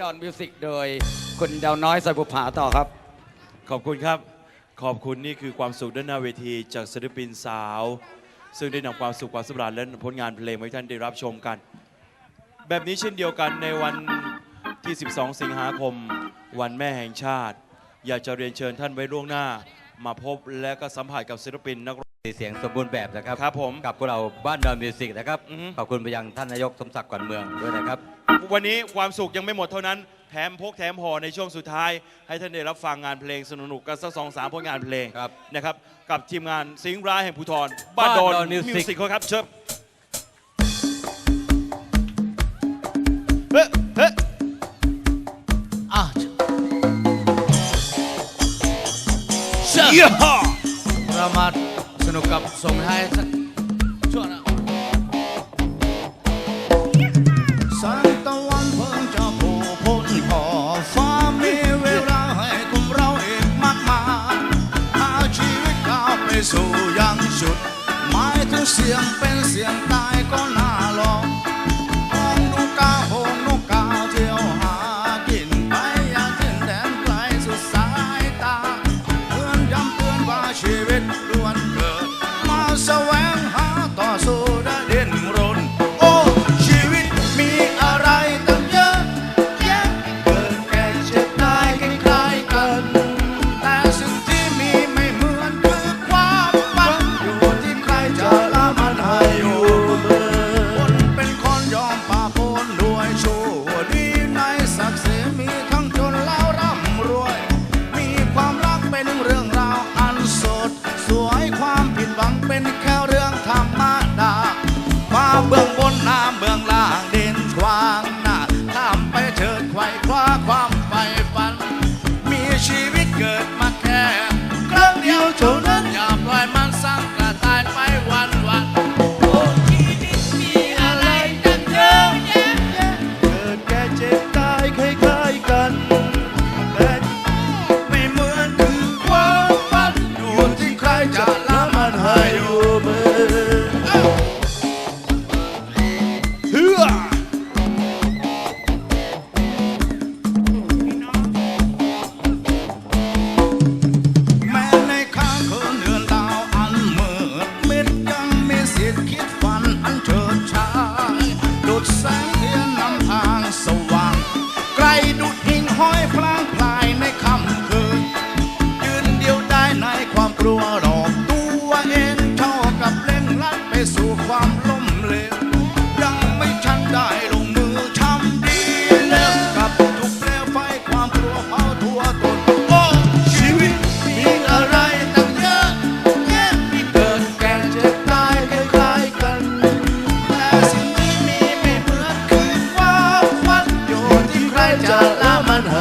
ดอนมิวสิกโดย คุณดาวน้อยสายบุภาต่อครับ ขอบคุณครับ ขอบคุณนี่คือความสุขด้านหน้าเวทีจากศิลปินสาว ซึ่งได้นำความสุขความสำราญและผลงานเพลงมาให้ท่านได้รับชมกัน แบบนี้เช่นเดียวกันในวันที่ 12 สิงหาคม วันแม่แห่งชาติ อยากจะเรียนเชิญท่านไว้ล่วงหน้า มาพบและก็สัมผัสกับศิลปินนัก ร้องเสียงสมบูรณ์แบบนะครับครับผมกับพวกเราบ้านดอนมิวสิกนะครับอือฮึขอบคุณไปยังท่านนายกสมศักดิ์ก่อนเมืองด้วยนะครับ วันนี้ความสุขยังไม่หมดเท่านั้น แถมพกแถมห่อในช่วงสุดท้าย ให้ท่านได้รับฟังงานเพลงสนุกๆกันสักสองสามผลงานเพลงครับนะครับ กับทีมงานสิงห์ร้ายแห่งภูทรบ้านดอนบ้านดอนมิวสิกมิวสิกครับเชิญเฮ้เฮ้อะเยี่ยมเรามาส นุกกับส่งท้ายสักช่วงนะแสงตะวันเพิ่งจะโผล่พ้นขอบฟ้ามีเวลาให้กลุ่มเราอีกมากมายพาชีวิตก้าวไปสู่ยังจุดหมายถึงเสียงเป็นเสียง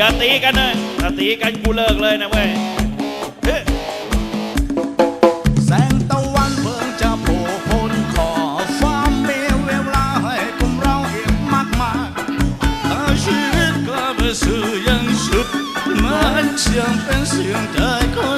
อย่าตีกันเลยถ้าตีกันกูเลิกเลยนะเว้ยแสงตะวันเพิ่งจะโผล่พ้นขอบฟ้ามีเวลาให้กลุ่มเราอีกมากมายถ้าชีวิตกลับไปสู่ยังสุดเหมือนเสียงเป็นเสียงใจคน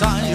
sign.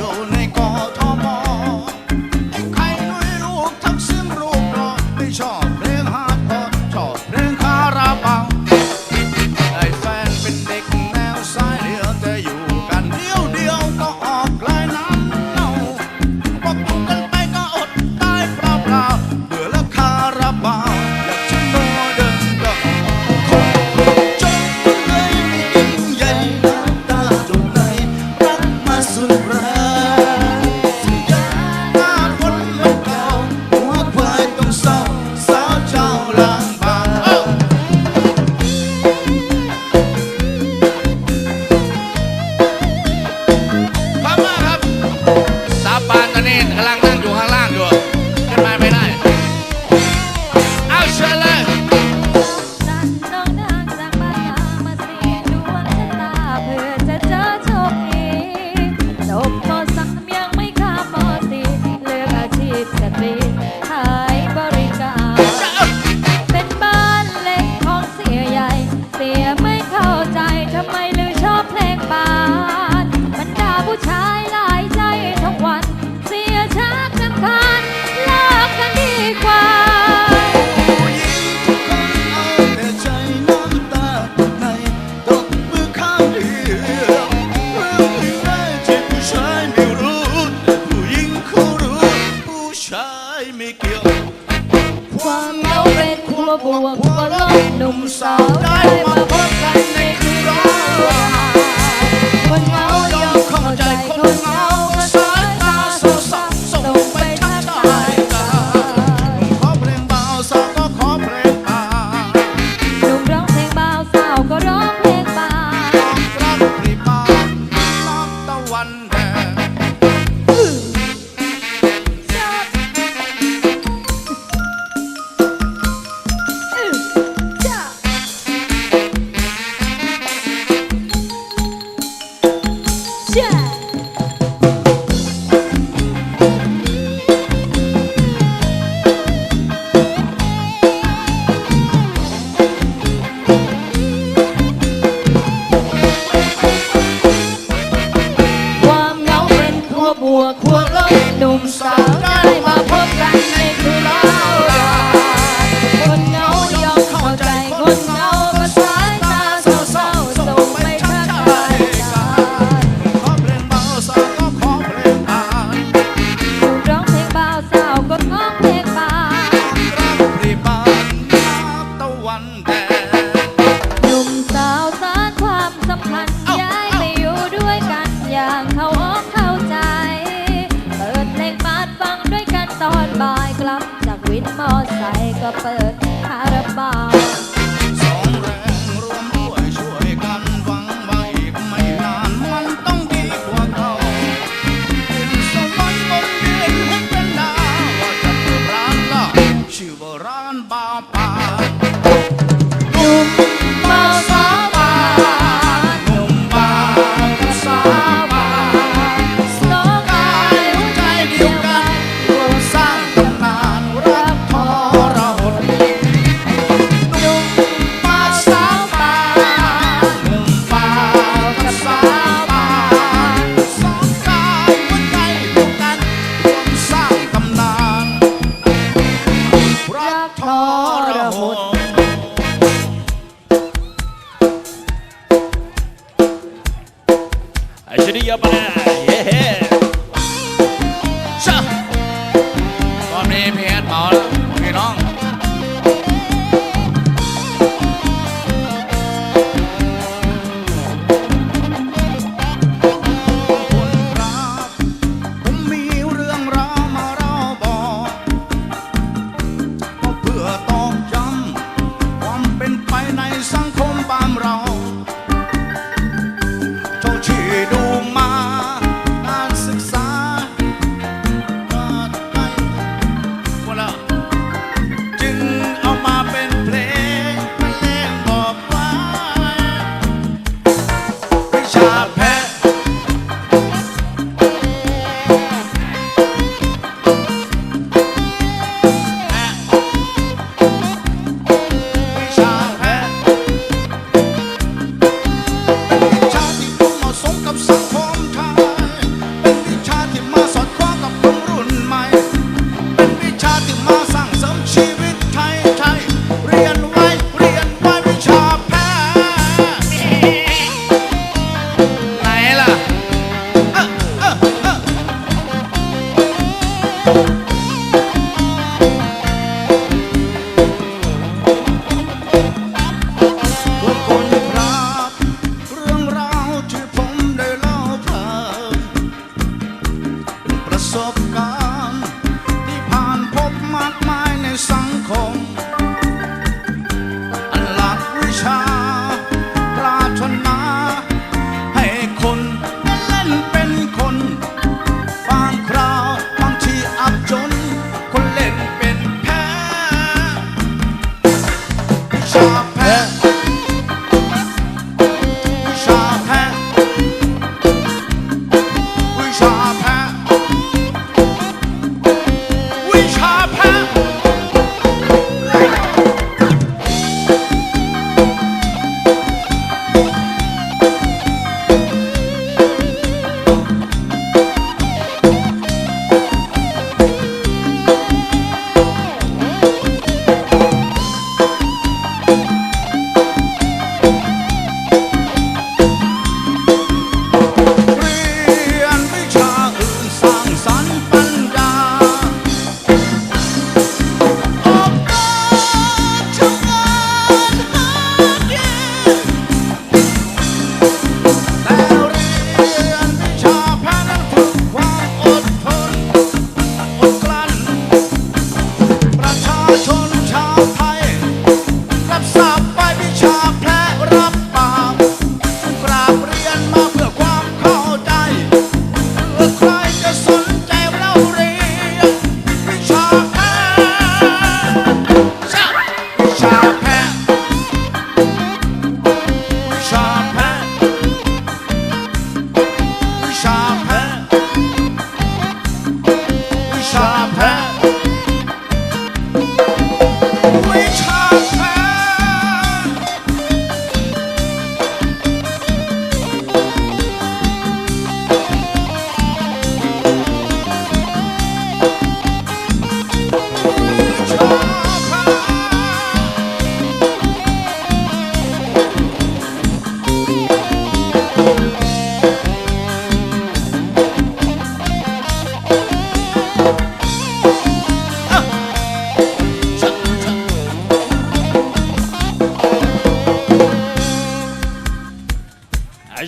time.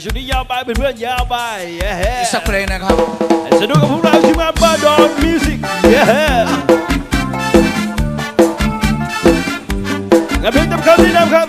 ชุดนี้ยาวไปเพื่อนๆยาวไปเย้อีกสักเพลงนะครับสนุกกับพวกเราทีมงานบ้านดอนมิวสิกเย้งานเพลงจำคำที่นำครับ